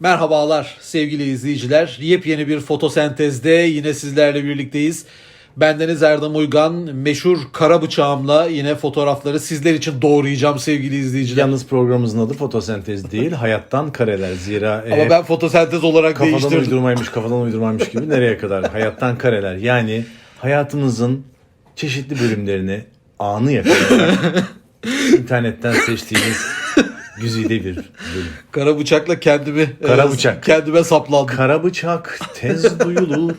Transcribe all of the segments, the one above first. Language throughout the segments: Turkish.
Merhabalar sevgili izleyiciler. Yepyeni bir fotosentezde yine sizlerle birlikteyiz. Bendeniz Erdem Uygan, meşhur kara bıçağımla yine fotoğrafları sizler için doğrayacağım sevgili izleyiciler. Yalnız programımızın adı fotosentez değil, hayattan kareler. Zira e, Ama ben fotosentez olarak kafadan değiştirdim. uydurmaymış, kafadan uydurmaymış gibi nereye kadar? Hayattan kareler. Yani hayatımızın çeşitli bölümlerini anı yakalayarak internetten seçtiğimiz güzide bir bölüm. Kara bıçakla kendimi Kara e, bıçak. kendime saplandım. Kara bıçak tez duyulur.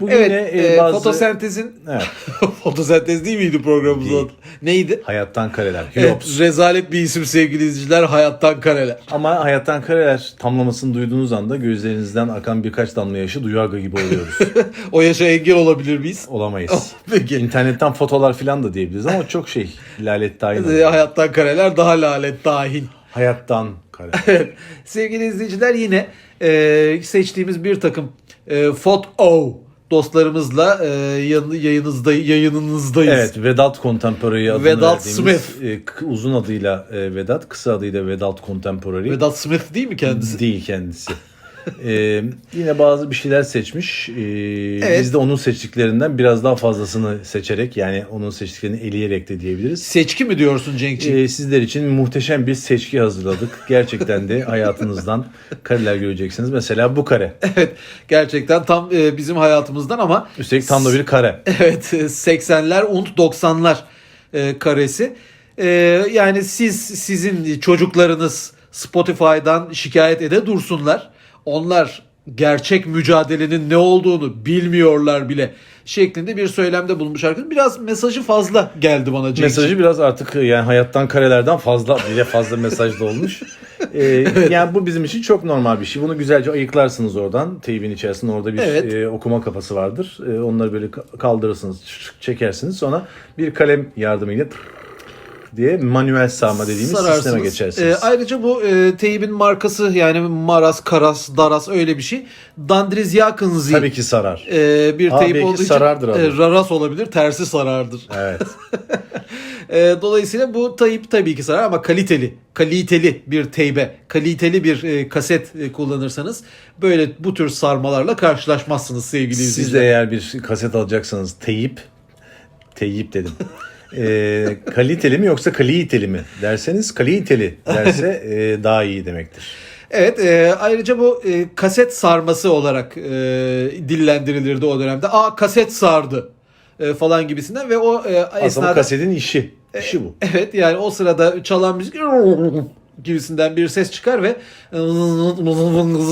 Bugün evet, yine, e, e, bazı... fotosentezin Evet, fotosentez değil miydi programımızın Değil. adı? Neydi? hayattan kareler. Evet, Hiops. rezalet bir isim sevgili izleyiciler. Hayattan kareler. Ama hayattan kareler tamlamasını duyduğunuz anda gözlerinizden akan birkaç damla yaşı duyarga gibi oluyoruz. O yaşa engel olabilir miyiz? Olamayız. Peki. İnternetten fotolar falan da diyebiliriz ama çok şey lalet dahil. E, Hayattan kareler daha lalet dahil. Hayattan kare. Evet. Sevgili izleyiciler yine e, seçtiğimiz bir takım e, foto dostlarımızla e, yayınızda yayınınızdayız. Evet Vedat Contemporary adını Vedat verdiğimiz, e, uzun adıyla e, Vedat, kısa adıyla Vedat Contemporary. Vedat Smith değil mi kendisi? Değil kendisi. E, yine bazı bir şeyler seçmiş. E, Evet. Biz de onun seçtiklerinden biraz daha fazlasını seçerek yani onun seçtiklerini eleyerek de diyebiliriz. Seçki mi diyorsun Cenk'ciğim? E, sizler için muhteşem bir seçki hazırladık. Gerçekten de hayatınızdan kareler göreceksiniz. Mesela bu kare. Evet. Gerçekten tam e, bizim hayatımızdan ama Üstelik tam da bir kare. evet 80'ler und 90'lar e, karesi. E, yani siz sizin çocuklarınız Spotify'dan şikayet ede dursunlar. Onlar gerçek mücadelenin ne olduğunu bilmiyorlar bile şeklinde bir söylemde bulunmuş arkadaşım. Biraz mesajı fazla geldi bana Cenk'ciğim. Mesajı biraz artık yani hayattan karelerden fazla bile fazla mesaj da olmuş. Ee, Yani bu bizim için çok normal bir şey. Bunu güzelce ayıklarsınız oradan. Teybin içerisinde orada bir Evet. e, okuma kafası vardır. E, onları böyle ka- kaldırırsınız, çekersiniz. Sonra bir kalem yardımıyla diye manuel sağma dediğimiz sisteme geçersiniz. Ee, ayrıca bu e, teybin markası yani Maras, Karas, Daras öyle bir şey. Dandrizyakinzi Tabii ki sarar. e, bir Aa, teyp belki olduğu için sarardır e, Raras olabilir, tersi sarardır. Evet. E, dolayısıyla bu teyp tabii ki sarar ama kaliteli, kaliteli bir teybe, kaliteli bir e, kaset e, kullanırsanız böyle bu tür sarmalarla karşılaşmazsınız sevgili Siz de izleyiciler. eğer bir kaset alacaksanız teyip, teyip dedim. Ee, kaliteli mi yoksa kaliteli mi derseniz kaliteli derse e, daha iyi demektir. Evet, e, ayrıca bu e, kaset sarması olarak e, dillendirilirdi o dönemde. Aa kaset sardı e, falan gibisinden ve o e, Aslında esnada kasetin işi. İşi bu. evet yani o sırada çalan müzik gibisinden bir ses çıkar ve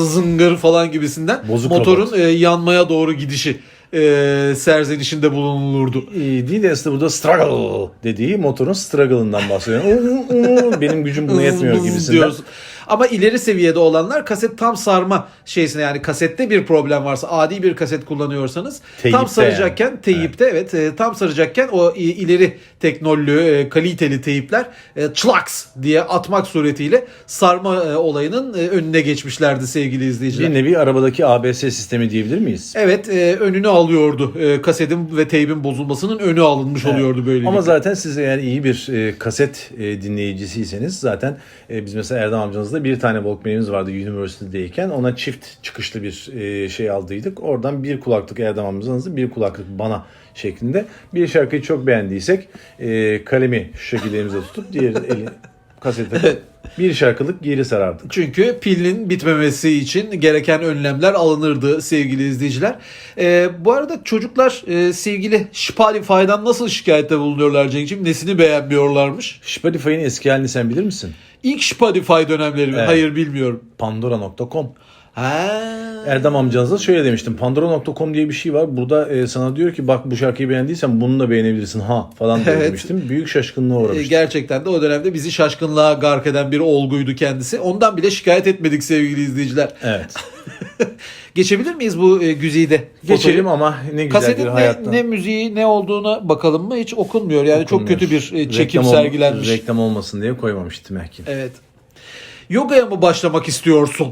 zıngır falan gibisinden Bozuk motorun robot. e, yanmaya doğru gidişi e, serzenişinde bulunulurdu. Ee, Değil de aslında burada struggle dediği motorun struggle'ından bahsediyor. Benim gücüm buna yetmiyor gibisinden. diyoruz. Ama ileri seviyede olanlar kaset tam sarma şeysine yani kasette bir problem varsa adi bir kaset kullanıyorsanız Teyipte tam saracakken teyipte evet, e, tam saracakken o ileri teknollü e, kaliteli teyipler e, çlaks diye atmak suretiyle sarma e, olayının e, önüne geçmişlerdi sevgili izleyiciler. Bir nevi arabadaki ABS sistemi diyebilir miyiz? Evet e, önünü alıyordu. E, kasetin ve teybin bozulmasının önü alınmış oluyordu böylelikle. Ama zaten siz eğer iyi bir e, kaset e, dinleyicisiyseniz zaten e, biz mesela Erdem amcanızda bir tane Walkman'imiz vardı University'deyken ona çift çıkışlı bir e, şey aldıydık. Oradan bir kulaklık Erdem amcanızda bir kulaklık bana şeklinde. Bir şarkıyı çok beğendiysek e, kalemi şu şekilde elimize tutup diğer eli kasete bir şarkılık geri sarardık. Çünkü pilin bitmemesi için gereken önlemler alınırdı sevgili izleyiciler. Ee, bu arada çocuklar e, sevgili Spotify'dan nasıl şikayette bulunuyorlar Cenk'ciğim? Nesini beğenmiyorlarmış? Spotify'ın eski halini sen bilir misin? İlk Spotify dönemleri mi? Evet. Hayır bilmiyorum. Pandora.com Ha. Erdem amcanıza şöyle demiştim. Pandora.com diye bir şey var. Burada e, sana diyor ki bak bu şarkıyı beğendiysen bunu da beğenebilirsin ha falan Evet. demiştim. Büyük şaşkınlığa uğramıştım. gerçekten de o dönemde bizi şaşkınlığa gark eden bir olguydu kendisi. Ondan bile şikayet etmedik sevgili izleyiciler. Evet. Geçebilir miyiz bu e, güzide? Geçelim fotoğrafı? ama ne güzel Kasetin bir ne, hayattan. ne müziği ne olduğuna bakalım mı? Hiç okunmuyor. Yani çok Okunmuyor. kötü bir e, çekim Reklam ol- sergilenmiş. Reklam olmasın diye koymamıştım belki. Evet. Yogaya mı başlamak istiyorsun?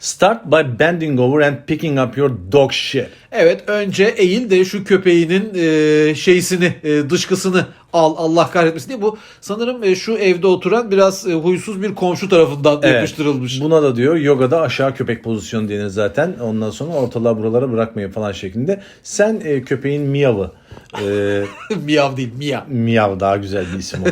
Start by bending over and picking up your dog shit. Evet önce eğil de şu köpeğinin e, şeysini e, dışkısını al Allah kahretmesin diye bu sanırım e, şu evde oturan biraz e, huysuz bir komşu tarafından Evet. yapıştırılmış. Buna da diyor yogada aşağı köpek pozisyonu denir zaten. Ondan sonra ortalığa buralara bırakmayın falan şeklinde. Sen e, köpeğin miyavı. E, miyav değil miyav. miyav daha güzel bir isim o.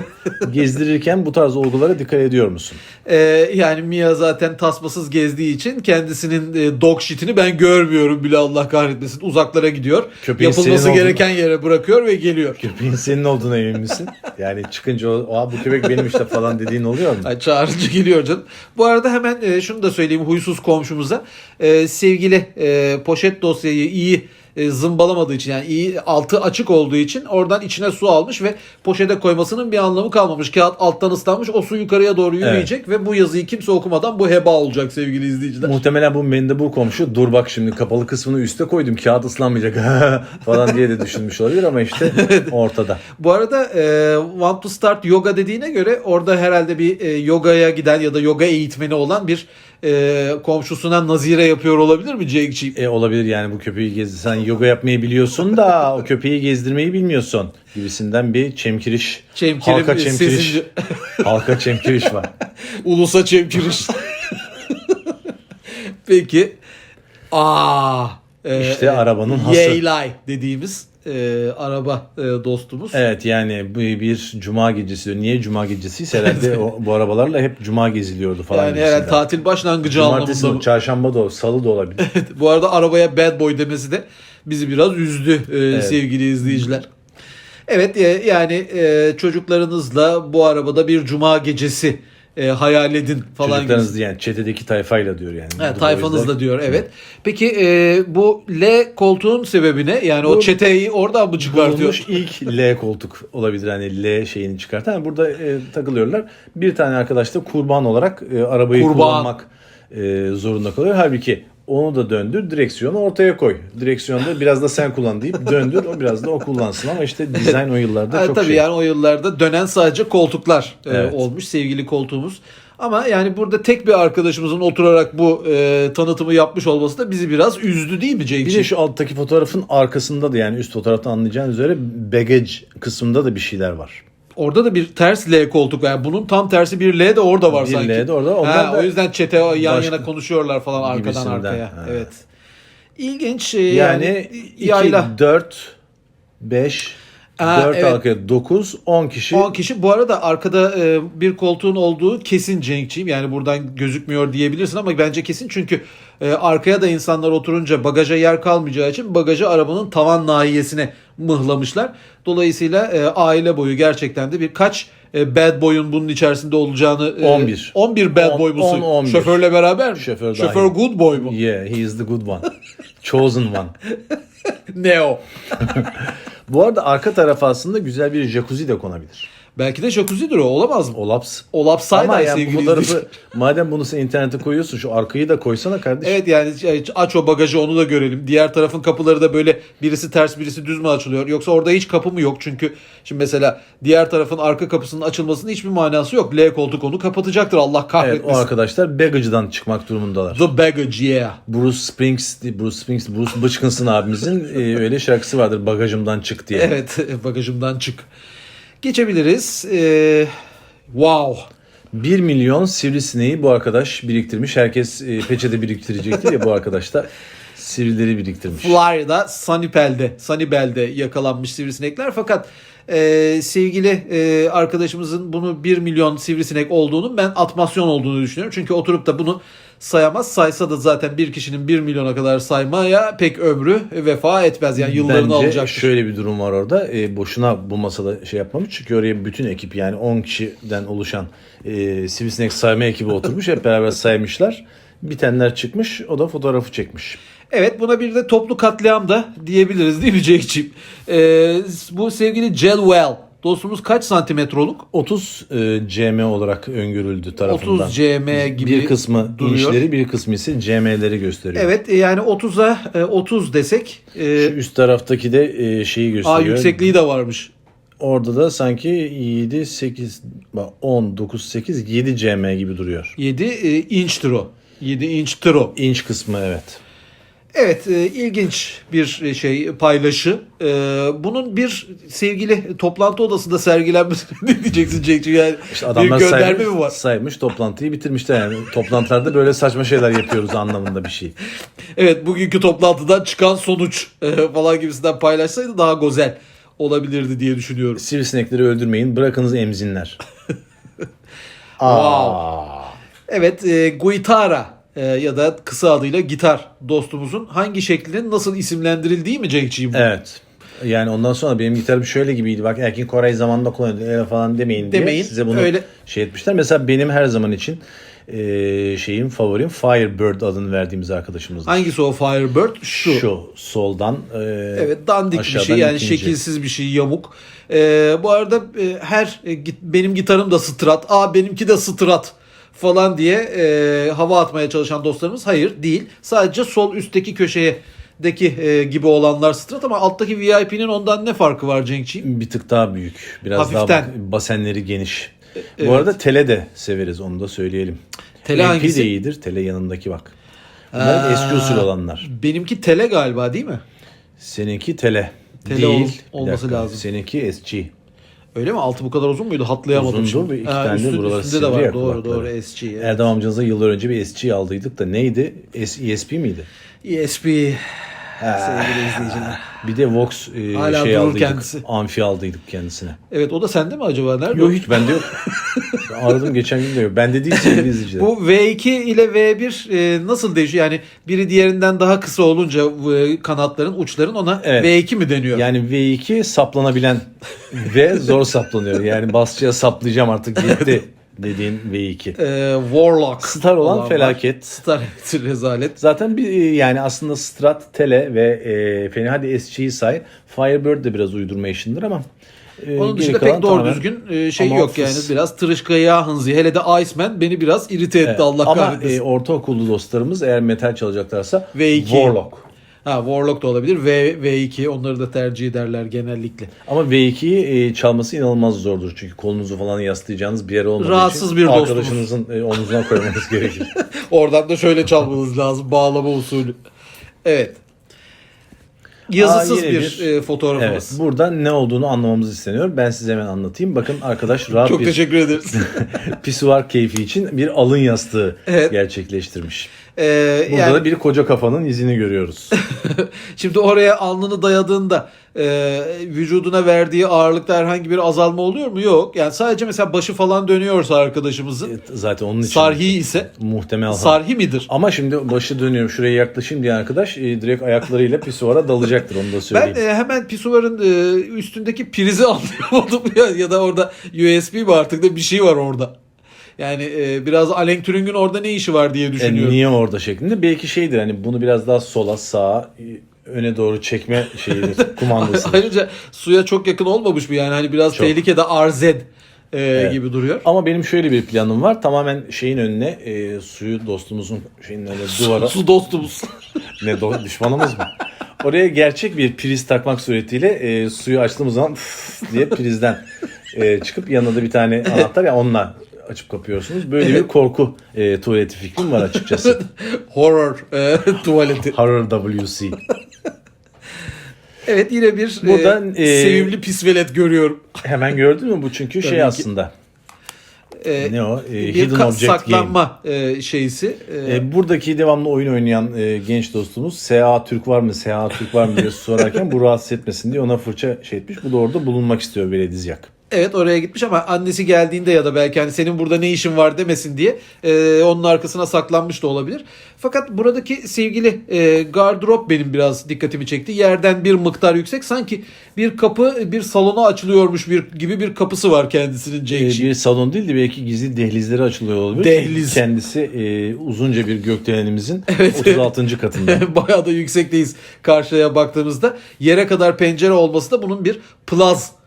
Gezdirirken bu tarz olgulara dikkat ediyor musun? E, yani Mia zaten tasmasız gezdiği için kendisinin e, dog shitini ben görmüyorum bile Allah kahretmesin. Uzaklara gidiyor. Köpeğin Yapılması senin gereken yere bırakıyor ve geliyor. Köpeğin senin olduğuna emin misin? Yani çıkınca o, Aa, bu köpek benim işte falan dediğin oluyor mu? Ay, çağırınca geliyor canım. Bu arada hemen e, şunu da söyleyeyim huysuz komşumuza. E, sevgili e, poşet dosyayı iyi e, zımbalamadığı için yani iyi altı açık olduğu için oradan içine su almış ve poşete koymasının bir anlamı kalmamış. Kağıt alttan ıslanmış o su yukarıya doğru yürüyecek ve bu yazıyı kimse okumadan bu heba olacak sevgili izleyiciler. Muhtemelen bu mendebur komşu dur bak şimdi kapalı kısmını üste koydum kağıt ıslanmayacak falan diye de düşünmüş olabilir ama işte ortada. Bu arada e, Want to Start Yoga dediğine göre orada herhalde bir e, yogaya giden ya da yoga eğitmeni olan bir e, komşusuna nazire yapıyor olabilir mi Cenk'ciğim? E, olabilir yani bu köpeği gezdi. Yoga yapmayı biliyorsun da o köpeği gezdirmeyi bilmiyorsun gibisinden bir çemkiriş. Çemkirim, halka çemkiriş. sezinci- halka çemkiriş var. Ulusa çemkiriş. Peki. Aa. e, İşte arabanın hası. Yeylay dediğimiz e, araba e, dostumuz. Evet yani bu bir cuma gecesi. Niye cuma gecesi? Herhalde o, bu arabalarla hep cuma geziliyordu falan. yani herhalde tatil başlangıcı Cumartesi, anlamında. çarşamba da, salı da olabilir. Bu arada arabaya bad boy demesi de bizi biraz üzdü e, sevgili izleyiciler. Evet e, yani e, çocuklarınızla bu arabada bir cuma gecesi e, hayal edin falan gibi. Çocuklarınız yani çetedeki tayfayla diyor yani. Burada tayfanızla o diyor evet. Peki e, bu L koltuğun sebebi ne? Yani o Bu- çeteyi oradan mı çıkartıyor? Bulunmuş ilk L koltuk olabilir hani L şeyini çıkartan. Yani burada e, takılıyorlar. Bir tane arkadaş da kurban olarak e, arabayı Kurban. kullanmak e, zorunda kalıyor. Halbuki onu da döndür, direksiyonu ortaya koy. Direksiyonda biraz da sen kullan deyip döndür, o biraz da o kullansın ama işte dizayn o yıllarda çok tabii şey. yani o yıllarda dönen sadece koltuklar e, Evet. olmuş sevgili koltuğumuz. Ama yani burada tek bir arkadaşımızın oturarak bu e, tanıtımı yapmış olması da bizi biraz üzdü değil mi Bir Cenk'ciğim? de şu alttaki fotoğrafın arkasında da yani üst fotoğraftan anlayacağınız üzere bagage kısmında da bir şeyler var. Orada da bir ters L koltuk var. Yani bunun tam tersi bir L de orada var Bir sanki. L de orada. Ha, Onlar da o yüzden çete yan yana konuşuyorlar falan arkadan Gibisinden. arkaya. Ha. Evet. İlginç Yani, yani, 2, yayla. 4, 5, Aa, 4 evet. arkaya 9, 10 kişi. 10 kişi. Bu arada arkada e, bir koltuğun olduğu kesin Cenk'ciğim. Yani buradan gözükmüyor diyebilirsin ama bence kesin çünkü e, arkaya da insanlar oturunca bagaja yer kalmayacağı için bagajı arabanın tavan nahiyesine mıhlamışlar. Dolayısıyla e, aile boyu gerçekten de birkaç e, bad boy'un bunun içerisinde olacağını e, 11. 11 bad On- boy musun? on, on bir. Şoförle beraber mi? Şoför Şoför dahil. good boy mu? Yeah, he is the good one. Chosen one. Neo. Bu arada arka tarafa aslında güzel bir jacuzzi de konabilir. Belki de jacuzzidir o olamaz mı? Olaps. Olapsaydı Ama yani sevgili bu izleyiciler. fotoğrafı madem bunu sen internete koyuyorsun şu arkayı da koysana kardeşim. Evet yani şey, aç o bagajı onu da görelim. Diğer tarafın kapıları da böyle birisi ters birisi düz mü açılıyor? Yoksa orada hiç kapı mı yok? Çünkü şimdi mesela diğer tarafın arka kapısının açılmasının hiçbir manası yok. L koltuk onu kapatacaktır Allah Evet, o kahretmesin. arkadaşlar bagage'dan çıkmak durumundalar. The baggage yeah. Bruce Springs, Bruce Springs, Bruce Bıçkınsın abimizin e, öyle şarkısı vardır bagajımdan çık diye. Evet bagajımdan çık. Geçebiliriz. Ee, wow. 1 milyon sivrisineği bu arkadaş biriktirmiş. Herkes e, peçete biriktirecekti ya bu arkadaş da sivrileri biriktirmiş. Florida'da Sunnybal'de, Sunnybal'de yakalanmış sivrisinekler fakat e, sevgili e, arkadaşımızın bunu 1 milyon sivrisinek olduğunu ben atmasyon olduğunu düşünüyorum. Çünkü oturup da bunu sayamaz. Saysa da zaten bir kişinin 1 milyona kadar saymaya pek ömrü vefa etmez. Yani yıllarını Bence alacaktır. şöyle bir durum var orada. E, boşuna bu masada şey yapmamış. Çünkü oraya bütün ekip yani 10 kişiden oluşan e, sivrisinek sayma ekibi oturmuş. Hep beraber saymışlar. Bitenler çıkmış. O da fotoğrafı çekmiş. Evet buna bir de toplu katliam da diyebiliriz değil mi Cenk'ciğim? E, bu sevgili Gelwell dostumuz kaç santimetroluk? 30 e, cm olarak öngörüldü tarafından. 30 cm gibi bir kısmı duruyor. inçleri bir kısmı ise cm'leri gösteriyor. Evet e, yani 30'a e, 30 desek e, Şu üst taraftaki de e, şeyi A gösteriyor. yüksekliği de varmış. Orada da sanki 7, 8, bak 10, 9, 8, 7 cm gibi duruyor. 7 e, inçtir o. 7 inç tro. inç kısmı evet. Evet e, ilginç bir şey paylaşı. E, bunun bir sevgili toplantı odasında sergilenmesini ne diyeceksin Cenk'ciğim? Yani İşte bir adamlar gönderme saymış, mi var? saymış toplantıyı bitirmişler yani. Toplantılarda böyle saçma şeyler yapıyoruz anlamında bir şey. Evet bugünkü toplantıdan çıkan sonuç e, falan gibisinden paylaşsaydı daha güzel olabilirdi diye düşünüyorum. Sivrisinekleri öldürmeyin bırakınız emzinler. Wow. Evet e, Guitara e, ya da kısa adıyla gitar dostumuzun hangi şeklinin nasıl isimlendirildiği mi Cenk'ciğim? Evet. Yani ondan sonra benim gitarım şöyle gibiydi. Bak Erkin Koray zamanında kullanıyordu. Falan demeyin diye Demeyin, size bunu öyle. şey etmişler. Mesela benim her zaman için e, şeyim favorim Firebird adını verdiğimiz arkadaşımızdır. Hangisi o Firebird? Şu. Şu soldan e, Evet dandik bir şey yani ikinci. şekilsiz bir şey yamuk. Ee, bu arada e, her e, git- benim gitarım da strat, aa benimki de strat falan diye e, hava atmaya çalışan dostlarımız hayır değil. Sadece sol üstteki köşeye deki e, gibi olanlar strat ama alttaki VIP'nin ondan ne farkı var Cenkçiğim? bir tık daha büyük. Biraz Hafiften. daha basenleri geniş. evet. Bu arada tele de severiz onu da söyleyelim. Tele MP hangisi? de iyidir. Tele yanındaki bak. Bunlar Aa. eski usul olanlar. Benimki tele galiba değil mi? Seninki tele. Tele Değil. ol- olması dakika. lazım. Seninki SG. Öyle mi? Altı bu kadar uzun muydu? Hatlayamadım Uzundu şimdi. iki tane üstü- buraları üstünde de var. Doğru kulakları. doğru SG. evet. Erdem amcanızla yıllar önce bir SG aldıydık da neydi? ESP miydi? ESP sevgili izleyiciler. Bir de Vox e, Hala şey durur aldıydık. kendisi. Amfi aldıydık kendisine. Evet o da sende mi acaba? Nerede? Yok hiç bende yok. Aradım geçen gün de yok. Bende değil sevgili izleyiciler. Bu V2 ile V1 e, nasıl değişiyor? Yani biri diğerinden daha kısa olunca e, kanatların, uçların ona Evet. V2 mi deniyor? Yani V2 saplanabilen ve zor saplanıyor. Yani basçıya saplayacağım artık yetti dediğin V2. E, Warlock. Star olan var. felaket. Star evet, rezalet. Zaten bir e, yani aslında Strat, Tele ve e, Feni hadi SG'yi say. Firebird de biraz uydurma işindir ama e, Onun dışında pek doğru tamamen- düzgün e, şey Ama yok fıs- yani. Biraz tırışkaya hınzi. Hele de Iceman beni biraz irite etti Evet. Allah Ama kahretmesin. e, ortaokullu dostlarımız eğer metal çalacaklarsa V2. Warlock. Ha Warlock da olabilir. V, V2 onları da tercih ederler genellikle. Ama V2'yi e, çalması inanılmaz zordur. Çünkü kolunuzu falan yaslayacağınız bir yer olmadığı Rahatsız için bir arkadaşınızın e, omzuna koymanız gerekir. Oradan da şöyle çalmanız lazım. Bağlama usulü. Evet. Yazısız Aa, bir, bir- e, Evet, fotoğrafımız. burada ne olduğunu anlamamız isteniyor. Ben size hemen anlatayım. Bakın arkadaş rahat Çok bir teşekkür ederiz. pisuar keyfi için bir alın yastığı Evet. gerçekleştirmiş. Ee, Burada yani da bir koca kafanın izini görüyoruz. şimdi oraya alnını dayadığında e, vücuduna verdiği ağırlıkta herhangi bir azalma oluyor mu? Yok. Yani sadece mesela başı falan dönüyorsa arkadaşımızın Evet, Zaten onun için sarhi ise muhtemel. sarhi midir? Ama şimdi başı dönüyorum şuraya yaklaşayım diye arkadaş e, direkt ayaklarıyla pisuara dalacaktır onu da Ben söyleyeyim. e, hemen pisuvarın e, üstündeki prizi anlayamadım ya, ya da orada USB mi artık da bir şey var orada. Yani e, biraz Alan Turing'in orada ne işi var diye E, düşünüyorum. niye orada şeklinde? Belki şeydir hani bunu biraz daha sola sağa e, öne doğru çekme şeyidir kumandası. Ayrıca suya çok yakın olmamış mı yani hani biraz Çok. tehlikede RZ e, gibi duruyor. Ama benim şöyle bir planım var. Tamamen şeyin önüne e, suyu dostumuzun şeyin önüne duvara Su dostumuz. ne do- düşmanımız mı? Oraya gerçek bir priz takmak suretiyle e, suyu açtığımız zaman diye prizden e, çıkıp yanında da bir tane anahtar ya onunla açıp kapıyorsunuz. Böyle bir korku e, tuvaleti fikrim var açıkçası. Horror e, tuvaleti. Horror WC. Evet yine bir Buradan, e, e, sevimli pisvelet görüyorum. Hemen gördün mü bu çünkü şey aslında. E, Ne o? E, bir Hidden Object Game. saklanma e, şeysi. E, E, buradaki devamlı oyun oynayan e, genç dostumuz SA Türk var mı, SA Türk var mı diye sorarken bu rahatsız etmesin diye ona fırça şey etmiş. Bu da orada bulunmak istiyor Beledizyak. Evet oraya gitmiş ama annesi geldiğinde ya da belki hani senin burada ne işin var demesin diye e, onun arkasına saklanmış da olabilir. Fakat buradaki sevgili e, gardırop benim biraz dikkatimi çekti. Yerden bir miktar yüksek sanki bir kapı bir salona açılıyormuş bir gibi bir kapısı var kendisinin E, bir salon değil de belki gizli dehlizleri açılıyor olabilir. Dehliz. Kendisi e, uzunca bir gökdelenimizin Evet. 36. katında. Bayağı da yüksekteyiz karşıya baktığımızda. Yere kadar pencere olması da bunun bir plaz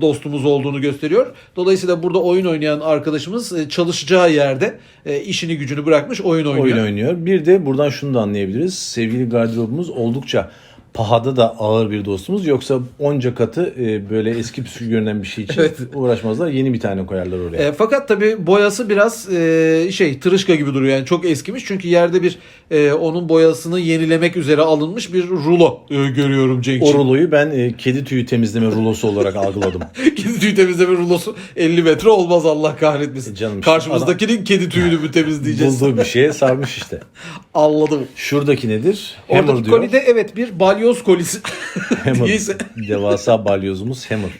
dostumuz olduğunu gösteriyor. Dolayısıyla burada oyun oynayan arkadaşımız e, çalışacağı yerde e, işini gücünü bırakmış oyun oynuyor. oyun oynuyor. Bir de buradan şunu da anlayabiliriz. Sevgili gardırobumuz oldukça pahada da ağır bir dostumuz yoksa onca katı e, böyle eski püskü görünen bir şey için Evet. uğraşmazlar. Yeni bir tane koyarlar oraya. E, fakat tabii boyası biraz e, şey tırışka gibi duruyor yani çok eskimiş çünkü yerde bir e, onun boyasını yenilemek üzere alınmış bir rulo e, görüyorum O Cenk'ciğim. ruloyu ben e, kedi tüyü temizleme rulosu olarak algıladım. kedi tüyü temizleme rulosu 50 metre olmaz Allah kahretmesin. E canım işte Karşımızdakinin kedi tüyünü mü temizleyeceğiz? Bulduğu bir şeye sarmış işte. Anladım. Şuradaki nedir? Hammer Oradaki diyor. kolide evet bir balyoz kolisi. Hammer. Devasa balyozumuz Hammer.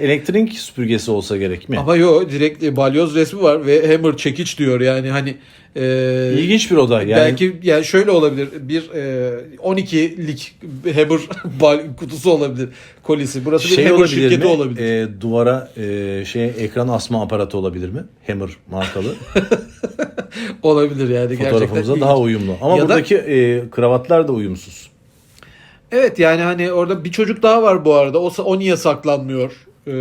Elektrik süpürgesi olsa gerek mi? Ama yo direkt e, balyoz resmi var ve hammer çekiç diyor yani hani e, İlginç bir oda. Yani Belki yani şöyle olabilir. Bir e, 12'lik hammer kutusu olabilir. Kolisi. Burası bir şey hammer olabilir şirketi mi? olabilir. E, duvara e, şey ekran asma aparatı olabilir mi? Hammer markalı. olabilir yani Fotoğrafımıza gerçekten. daha ilginç. uyumlu. Ama Ya da- buradaki e, kravatlar da uyumsuz. Evet yani hani orada bir çocuk daha var bu arada. O, o niye saklanmıyor? Ee,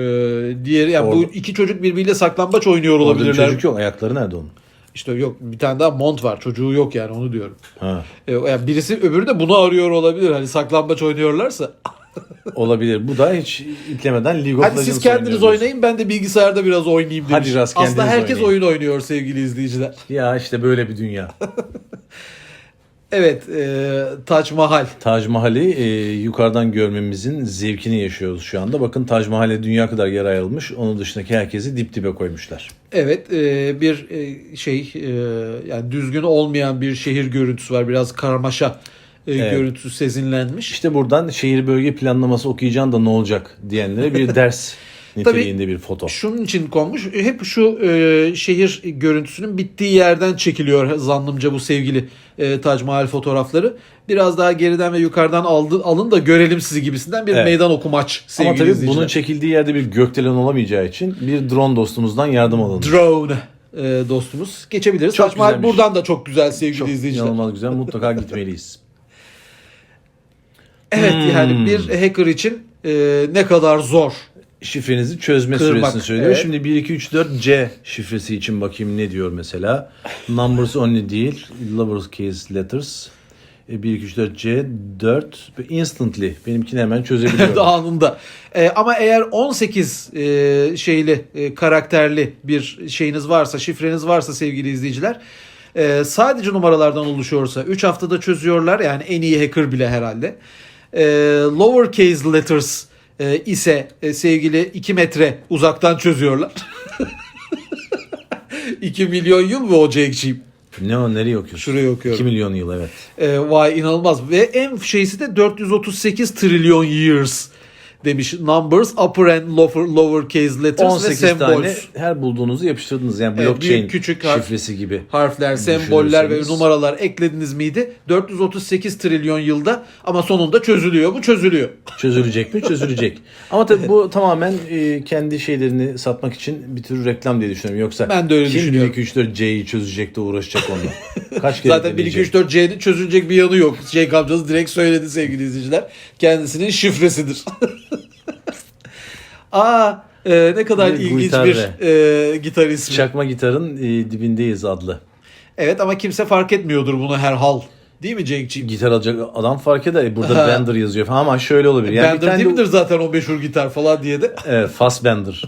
diğeri yani bu Orada- iki çocuk birbiriyle saklambaç oynuyor Orada bir olabilirler. çocuk yok. Ayakları nerede onun? İşte yok bir tane daha mont var. Çocuğu yok yani onu diyorum. Ha. Ee, yani birisi öbürü de bunu arıyor olabilir. Hani saklambaç oynuyorlarsa. Olabilir. Bu da hiç iplemeden League of Hadi siz kendiniz oynayın ben de bilgisayarda biraz oynayayım demiş. Hadi biraz Aslında herkes oynayın. oyun oynuyor sevgili izleyiciler. Ya işte böyle bir dünya. Evet, e, Taç Mahal. Taj Mahal'i e, yukarıdan görmemizin zevkini yaşıyoruz şu anda. Bakın Taj Mahal'e dünya kadar yer ayrılmış. Onun dışındaki herkesi dip dibe koymuşlar. Evet, e, bir e, şey e, yani düzgün olmayan bir şehir görüntüsü var. Biraz karmaşa e, Evet. görüntüsü sezinlenmiş. İşte buradan şehir bölge planlaması okuyacaksın da ne olacak diyenlere bir ders niteliğinde bir foto. Şunun için konmuş. Hep şu e, şehir görüntüsünün bittiği yerden çekiliyor zannımca bu sevgili e, Tac Mahal fotoğrafları. Biraz daha geriden ve yukarıdan aldı, alın da görelim sizi gibisinden bir Evet. meydan okumaç sevgili Ama tabii izleyiciler. bunun çekildiği yerde bir gökdelen olamayacağı için bir drone dostumuzdan yardım alın. Drone e, dostumuz. Geçebiliriz. Çok Tac Mahal buradan da çok güzel sevgili Çok izleyiciler. inanılmaz güzel. Mutlaka gitmeliyiz. Evet Hmm. yani bir hacker için e, ne kadar zor. Şifrenizi çözme Kırmak, süresini söylüyor. evet. Şimdi 1 2 3 4 C şifresi için bakayım ne diyor mesela. Numbers only değil. Lowercase letters. E, 1 2 3 4 C 4 instantly. Benimkini hemen çözebiliyorum. anında. E, ama eğer 18 e, şeyli e, karakterli bir şeyiniz varsa, şifreniz varsa sevgili izleyiciler, e, sadece numaralardan oluşuyorsa 3 haftada çözüyorlar. Yani en iyi hacker bile herhalde. E, lowercase letters e, ise e, sevgili 2 metre uzaktan çözüyorlar. 2 milyon yıl mı o Jake'ciğim? ne o nereye okuyorsun? Şuraya okuyorum. 2 milyon yıl evet. E, vay inanılmaz. Ve en şeysi de 438 trilyon years demiş. Numbers, upper and lower, lower case letters ve 18 symbols. tane her bulduğunuzu yapıştırdınız. Yani blockchain büyük, küçük harf- şifresi gibi. Harfler, semboller ve numaralar eklediniz miydi? 438 trilyon yılda ama sonunda çözülüyor. Bu çözülüyor. Çözülecek mi? Çözülecek. Ama tabii bu tamamen e, kendi şeylerini satmak için bir tür reklam diye düşünüyorum. Yoksa Ben de öyle kim düşünüyorum. 1 2 3 4 C'yi çözecek de uğraşacak onunla. Kaç kere Zaten 1 2 3 deneyecek? 4 C'nin çözülecek bir yanı yok. Jake amcanız direkt söyledi sevgili izleyiciler. Kendisinin şifresidir. Aa e, ne kadar Bir ilginç gitar bir e, gitar ismi. Çakma gitarın e, dibindeyiz adlı. Evet ama kimse fark etmiyordur bunu herhal. Değil mi Cenk'ciğim? Gitar alacak adam fark eder. E, Burada Ha. Bender yazıyor falan ama şöyle olabilir. Yani Bender değil de- midir zaten o meşhur gitar falan diye de. Evet, Fassbender.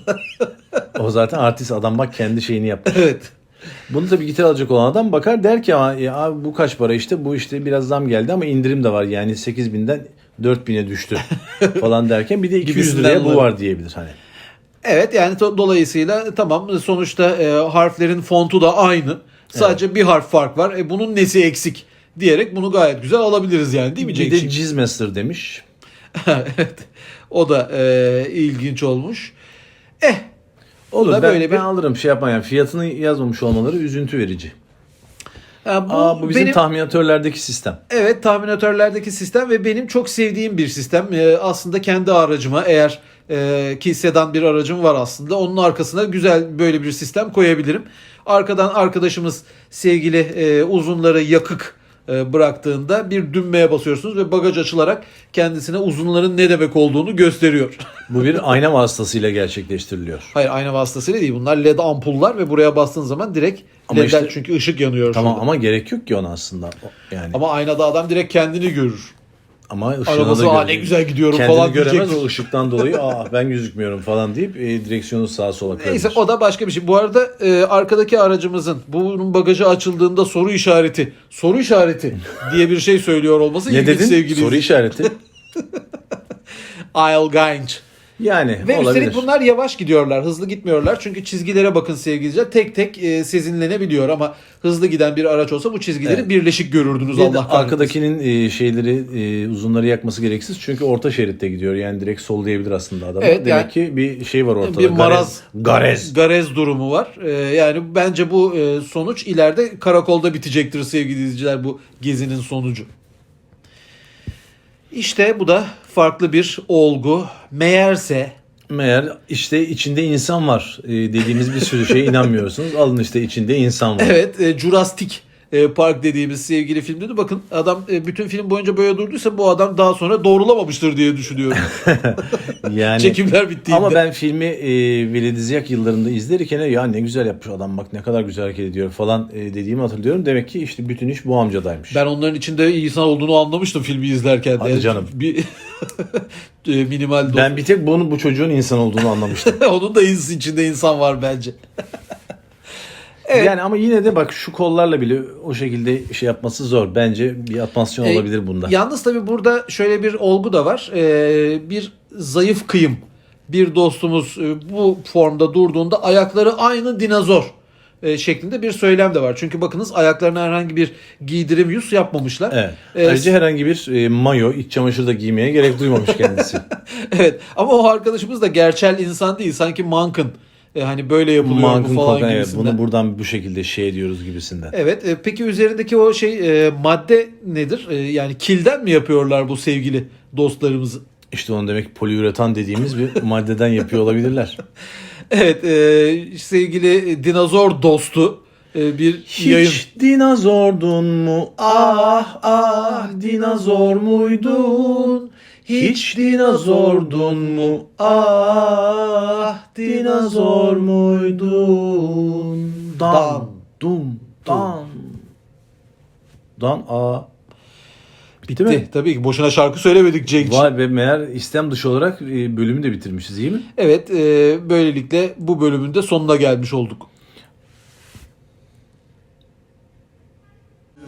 o zaten artist adam bak kendi şeyini yaptı. evet. Bunu tabii gitar alacak olan adam bakar der ki ama ya abi bu kaç para işte bu işte biraz zam geldi ama indirim de var yani 8000'den 4000'e düştü falan derken bir de 200 Gibisinden liraya bu var. diyebilir hani. Evet yani dolayısıyla tamam sonuçta e, harflerin fontu da aynı. Sadece bir harf fark var. E, bunun nesi eksik diyerek bunu gayet güzel alabiliriz yani değil mi Bir de? Cizmaster demiş. evet. O da e, ilginç olmuş. Eh Olur da ben, böyle ben bir- alırım şey yapma yani fiyatını yazmamış olmaları üzüntü verici. E, bu, Aa, bu bizim benim tahminatörlerdeki sistem. Evet tahminatörlerdeki sistem ve benim çok sevdiğim bir sistem. Ee, aslında kendi aracıma eğer e, ki sedan bir aracım var aslında onun arkasına güzel böyle bir sistem koyabilirim. Arkadan arkadaşımız sevgili e, uzunları yakık bıraktığında bir düğmeye basıyorsunuz ve bagaj açılarak kendisine uzunların ne demek olduğunu gösteriyor. Bu bir ayna vasıtasıyla gerçekleştiriliyor. Hayır ayna vasıtasıyla değil bunlar led ampullar ve buraya bastığın zaman direkt Ama ledler işte- çünkü ışık yanıyor Tamam şurada. ama gerek yok ki ona aslında. Yani Ama aynada adam direkt kendini görür. Ama ışığına Arabası da "Aa, ne güzel gidiyorum" Kendini falan göremez diyecektir. o ışıktan dolayı aa ben gözükmüyorum falan deyip e, direksiyonu sağa sola kırabilir. Neyse o da başka bir şey. Bu arada e, arkadaki aracımızın bunun bagajı açıldığında soru işareti, soru işareti diye bir şey söylüyor olması ne ilginç dedin? sevgili Soru işareti. Isle Gange. Yani Ve olabilir. üstelik bunlar yavaş gidiyorlar. Hızlı gitmiyorlar. Çünkü çizgilere bakın sevgililer. Tek tek e, sezinlenebiliyor ama hızlı giden bir araç olsa bu çizgileri Evet. birleşik görürdünüz Bir Allah arkadakinin e, şeyleri e, uzunları yakması gereksiz çünkü orta şeritte gidiyor yani direkt sollayabilir aslında adam. Evet, Demek yani- ki bir şey var ortada. bir maraz Garez. garez durumu var. Ee, yani bence bu e, sonuç ileride karakolda bitecektir sevgili izleyiciler bu gezinin sonucu. İşte bu da farklı bir olgu. Meğerse Meğer işte içinde insan var e, dediğimiz bir sürü şeye inanmıyorsunuz. Alın işte içinde insan var. evet e, Jurassic Park dediğimiz sevgili filmde de bakın adam e, bütün film boyunca böyle durduysa bu adam daha sonra doğrulamamıştır diye düşünüyorum. Yani Çekimler bittiğinde. Ama ben filmi e, Velid Ziyak yıllarında izlerken ya ne güzel yapmış adam bak ne kadar güzel hareket ediyor falan e, dediğimi hatırlıyorum. Demek ki işte bütün iş bu amcadaymış. Ben onların içinde insan olduğunu anlamıştım filmi izlerken. Hadi Yani canım. Bir e, minimal. Ben bir tek bunu bu çocuğun insan olduğunu anlamıştım. Onun da içinde insan var bence. Evet. Yani ama yine de bak şu kollarla bile o şekilde şey yapması zor. Bence bir atmasyon E, olabilir bunda. Yalnız tabii burada şöyle bir olgu da var. E, bir zayıf kıyım bir dostumuz e, bu formda durduğunda ayakları aynı dinozor e, şeklinde bir söylem de var. Çünkü bakınız ayaklarına herhangi bir giydirim yüz yapmamışlar. Evet. E, Ayrıca herhangi bir e, mayo, iç çamaşır da giymeye gerek duymamış kendisi. evet ama o arkadaşımız da gerçel insan değil. Sanki mankın. E, hani böyle yapılıyor Mankın bu falan kokan evet, gibisinden. bunu buradan bu şekilde şey ediyoruz gibisinden. Evet. e, peki üzerindeki o şey e, madde nedir? E, yani kilden mi yapıyorlar bu sevgili dostlarımızı? İşte onu demek poliüretan dediğimiz bir maddeden yapıyor olabilirler. Evet. e, sevgili dinozor dostu e, bir Hiç yayın. dinozordun mu? Ah ah dinozor muydun? Hiç dinozordun mu? Ah dinozor muydun? Dan, dum, dan. Dan, a. Bitti mi? Tabii ki boşuna şarkı söylemedik Cenk. Vay be meğer istem dışı olarak e, bölümü de bitirmişiz iyi mi? Evet. e, böylelikle bu bölümün de sonuna gelmiş olduk.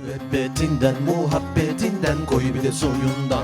Müebbetinden muhabbetinden koy bir de suyundan